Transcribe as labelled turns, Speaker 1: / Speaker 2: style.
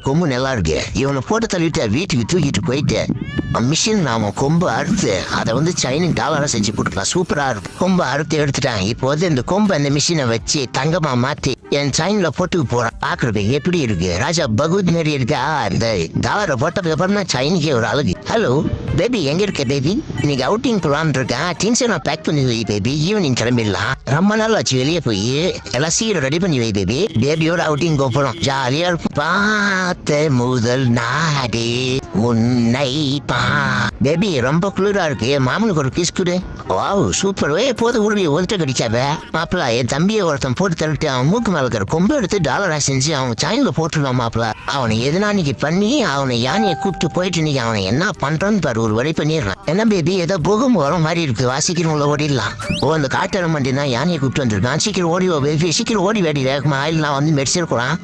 Speaker 1: ரொம்ப நல்லா இருக்கு. இவனை போட்டு தள்ளிட்டு வீட்டுக்கு தூக்கிட்டு போயிட்டு. மிஷின் நாம கொம்பு அறுத்து அதை வந்து சைனிங் டாலரா செஞ்சு கொடுக்கலாம் சூப்பராக இருக்கும். கொம்பு அறுத்து எடுத்துட்டாங்க. இப்போ வந்து இந்த கொம்பு அந்த மிஷினை வச்சு தங்கமாக மாற்றி என் சைனில் போட்டு போறான். பார்க்குறது எப்படி இருக்கு? ராஜா பகவத் மாரி இருக்கா? அந்த டாலரை போட்டதுக்கு அப்புறம் தான் சைனுக்கே ஒரு அழகு. ஹலோ பேபி எங்கே இருக்க பேபி இன்னைக்கு அவுட்டிங் போலான்னு இருக்கேன் திங்ஸ் நான் பேக் பண்ணி வை பேபி ஈவினிங் கிளம்பிடலாம். ரொம்ப நாள் ஆச்சு வெளியே போய். எல்லாம் சீரை ரெடி பண்ணி வை பேபி பேபியோட அவுட்டிங் போகிறோம் ஜாலியா இருக்கும். பார்த்த முதல் நாடே உன்னை பா பேபி ரொம்ப குளிரா இருக்கு. என் மாமனுக்கு ஒரு கிஸ் குடு. வாவ் சூப்பர் ஏ போது உருவி ஒருத்த கடிச்சாவ? மாப்பிள என் தம்பியை ஒருத்தன் போட்டு தள்ளிட்டு அவன் மூக்கு மேல இருக்கிற கொம்பு எடுத்து டாலரா செஞ்சு அவன் சாயல போட்டுருவான் மாப்பிள. அவனை எதுனா இன்னைக்கு பண்ணி அவனை யானையை கூப்பிட்டு போயிட்டு நீங்க அவனை என்ன பண்றான்னு பாரு. ஒரு வழி பண்ணிடுறான். என்ன பேபி ஏதோ புகும் வர மாதிரி இருக்கு. வாசிக்கிறவங்கள உள்ள ஓடிடலாம். ஓ அந்த காட்டரம் மண்டி தான் யானையை கூப்பிட்டு வந்திருக்கான். சீக்கிரம் ஓடி பேபி சீக்கிரம் ஓடி வேடி வேகமா ஆயில் நான் வந்து மெடிச்சிருக்கலாம்